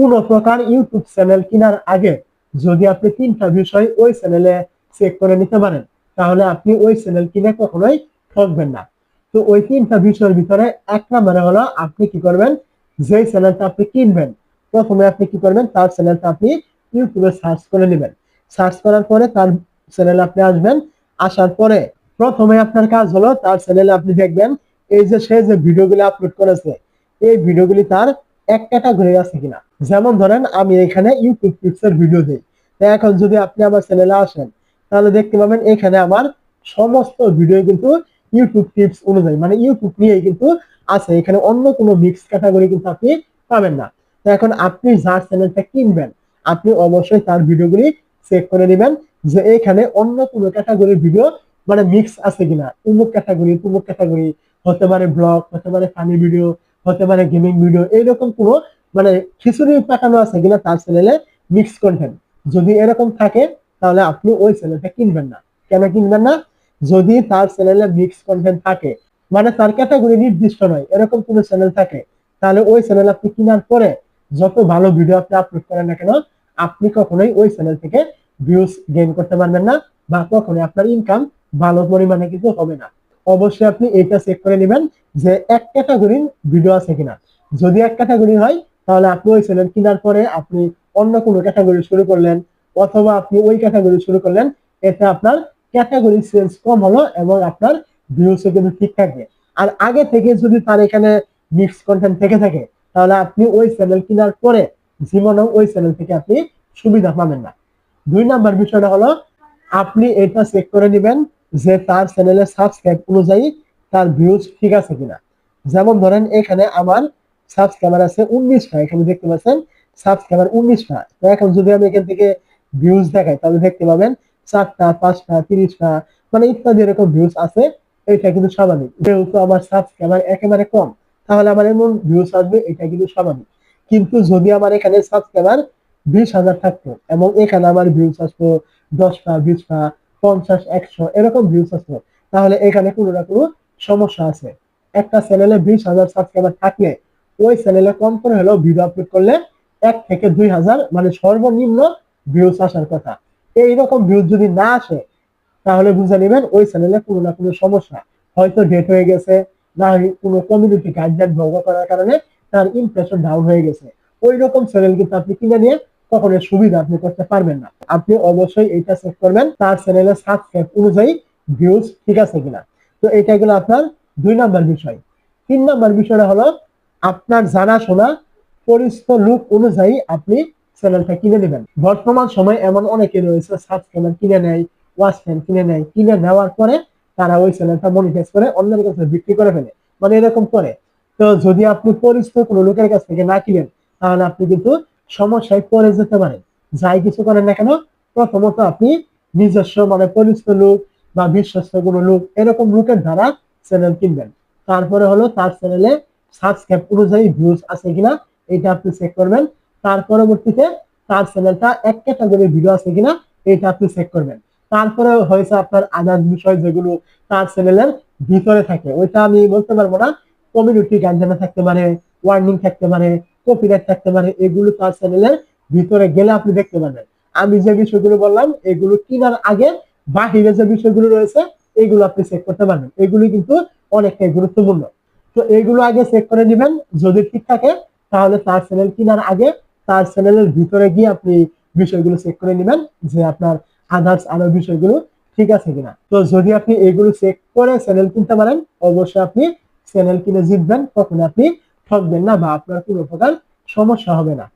কোন প্রকার YouTube channel কেনার আগে যদি আপনি তিনটা বিষয় ওই চ্যানেলে চেক করে নিতে পারেন, তাহলে আপনি ওই চ্যানেল কিনে কখনোই ঠকবেন না। তো ওই তিনটা বিষয়ের ভিতরে এক নম্বরে হলো আপনি কি করবেন যে চ্যানেলটা আপনি কিনবেন, প্রথমে আপনি কি করবেন, তার চ্যানেলটা আপনি ইউটিউবে সার্চ করে নেবেন। সার্চ করার পরে তার চ্যানেলে আপনি আসবেন, আসার পরে প্রথমে আপনার কাজ হলো তার চ্যানেলে আপনি দেখবেন, এই যে সে যে ভিডিওগুলো আপলোড করেছে, এই ভিডিওগুলি তার এক ক্যাটাগরি আছে কিনা? যেমন ধরেন, আমি এখানে ইউটিউব টিপসের ভিডিও দিই। এখন যদি আপনি আমার চ্যানেলে আসেন, তাহলে দেখতে পাবেন এখানে আমার সমস্ত ভিডিও কিন্তু ইউটিউব টিপস অনুযায়ী মানে ইউটিউব নিয়ে কিন্তু আছে। এখানে অন্য কোনো মিক্স ক্যাটাগরি কিন্তু আপনি পাবেন না। তো এখন আপনি যার চ্যানেলটা কিনবেন, আপনি অবশ্যই তার ভিডিওগুলি চেক করে নেবেন যে এখানে অন্য কোনো ক্যাটাগরির ভিডিও মানে মিক্স আছে কিনা। উমুক ক্যাটাগরি তুমুক ক্যাটাগরি হতে পারে ব্লগ হতে পারে ফানি ভিডিও হতে পারে গেমিং ভিডিও এইরকম কোনো মানে খিচুড়ি পাঠানো আছে কিনা তার চ্যানেলে মিক্স কন্টেন্ট যদি এরকম থাকে, তাহলে আপনি ওই চ্যানেলটা কিনবেন না। কেন কিনবেন না? যদি তার চ্যানেলে মিক্স কন্টেন্ট থাকে মানে তার ক্যাটাগরি নির্দিষ্ট নয়, এরকম কোনো চ্যানেল থাকে, তাহলে ওই চ্যানেল আপনি কেনার পরে যত ভালো ভিডিও আপনি আপলোড করেন না কেন, আপনি কখনোই ওই চ্যানেল থেকে ভিউজ গেইন করতে পারবেন না বা কখনোই আপনার ইনকাম ভালো পরিমাণে কিন্তু হবে না। অবশ্যই আপনি এটা চেক করে নেবেন যে এক ক্যাটাগরির ভিডিও আছে কিনা। যদি এক ক্যাটাগরি হয়, তাহলে আপনি ওই চ্যানেল কেনার পরে আপনি অন্য কোনো ক্যাটাগরি শুরু করলেন অথবা আপনি ওই ক্যাটাগরি শুরু করলেন, এতে আপনার ক্যাটাগরি সেলস কম হলো এবং আপনার ভিউসও কিন্তু ঠিক থাকবে। আর আগে থেকে যদি তার এখানে মিক্স কন্টেন্ট থেকে থাকে, তাহলে আপনি ওই চ্যানেল কেনার পরে জীবনেও ওই চ্যানেল থেকে আপনি সুবিধা পাবেন না। দুই নাম্বার বিষয়টা হলো, আপনি এটা চেক করে নেবেন যে তার চ্যানেলের সাবস্ক্রাইব অনুযায়ী তার ভিউজ ঠিক আছে কিনা। যেমন ধরেন এখানে আমার সাবস্ক্রাইবার আছে উনিশটা এখানে দেখতে পাচ্ছেন সাবস্ক্রাইবার উনিশটা তো এখন যদি আমি এখান থেকে ভিউজ দেখাই, তাহলে দেখতে পাবেন চারটা, পাঁচটা, তিরিশটা মানে ইত্যাদি এরকম ভিউজ আছে। এটা কিন্তু স্বাভাবিক। যেহেতু আমার সাবস্ক্রাইবার একেবারে কম, তাহলে আমার এমন ভিউজ আসবে, এটা কিন্তু স্বাভাবিক। কিন্তু যদি আমার এখানে সাবস্ক্রাইবার বিশ হাজার থাকতো, এবং এখানে আমার ভিউজ আসতো দশটা, বিশটা পঞ্চাশ, একশো, এরকম ভিউজ আসতো তাহলে এখানে কোনো না কোনো সমস্যা আছে। একটা চ্যানেলে বিশ হাজার সাবস্ক্রাইবার থাকলে, ওই চ্যানেলে কম করে হলেও ভিডিও আপলোড করলে এক থেকে দুই হাজার মানে সর্বনিম্ন ভিউজ আসার কথা। এইরকম ভিউজ যদি না আসে, তাহলে বুঝে নেবেন ওই চ্যানেলে কোনো না কোনো সমস্যা। হয়তো ডেট হয়ে গেছে, না কোনো কমিউনিটি গাইডলাইন ভঙ্গ করার কারণে তার ইমপ্রেশন ডাউন হয়ে গেছে। ওই রকম চ্যানেল কিন্তু আপনি কিনে নিয়ে কখনো সুবিধা আপনি করতে পারবেন না। আপনি অবশ্যই এটা চেক করবেন, তার চ্যানেলের সাবস্ক্রাইব অনুযায়ী ভিউজ ঠিক আছে কিনা। তো এটা গেল আপনার দুই নাম্বার বিষয়। তিন নাম্বার বিষয়টা হলো, আপনার জানাশোনা পরিচিত লোক অনুযায়ী আপনি চ্যানেলটা কিনে নেবেন। বর্তমান সময় এমন অনেকে রয়েছে সাবস্ক্রাইবার কিনে নেয় ওয়াচ টাইম কিনে নেয়, কিনে নেওয়ার পরে তারা ওই চ্যানেলটা মনিটাইজ করে অন্যের কাছে বিক্রি করে ফেলে। মানে এরকম করে। তো যদি আপনি পরিচিত কোনো লোকের কাছ থেকে না কিনেন, তাহলে আপনি কিন্তু সমস্যায় পড়ে যেতে পারেন যাই কিছু করেন না কেন, প্রথমত আপনি নিজস্ব মানে পরিচিত লোক বা বিশ্বস্ত কোনো লোক এরকম লোকের দ্বারা চ্যানেল কিনবেন। তারপরে হলো তার চ্যানেলে সাবস্ক্রাইব অনুযায়ী ভিউজ আছে কিনা, এটা আপনি চেক করবেন। তার পরবর্তীতে তার চ্যানেলটা এক ক্যাটাগরির ভিডিও আছে কিনা, এটা আপনি চেক করবেন। তারপরে হয়েছে আপনার আদার বিষয় যেগুলো তার চ্যানেলের ভিতরে থাকে। ওইটা আমি বলতে পারব না। কমিউনিটি গাইডলাইনে থাকতে পারে ওয়ার্নিং থাকতে পারে কপিরাইট থাকতে পারে, এগুলো তার চ্যানেলের ভিতরে গেলে আপনি দেখতে পারবেন। আমি যে বিষয়গুলো বললাম, এগুলো কেনার আগে বাহিরে যে বিষয়গুলো রয়েছে, এগুলো আপনি চেক করতে পারবেন। এগুলো কিন্তু অনেকটাই গুরুত্বপূর্ণ। তো এগুলো আগে চেক করে নেবেন, যদি ঠিক থাকে, তাহলে তার চ্যানেল কেনার আগে তার চ্যানেলের ভিতরে গিয়ে আপনি বিষয়গুলো চেক করে নেবেন, যে আপনার আদার্স আরও বিষয়গুলো ঠিক আছে কিনা। তো যদি আপনি এগুলো চেক করে চ্যানেল কিনতে পারেন, অবশ্যই আপনি চ্যানেল কিনে জিতবেন, তখন আপনি ঠকবেন না বা আপনার কোনো প্রকার সমস্যা হবে না।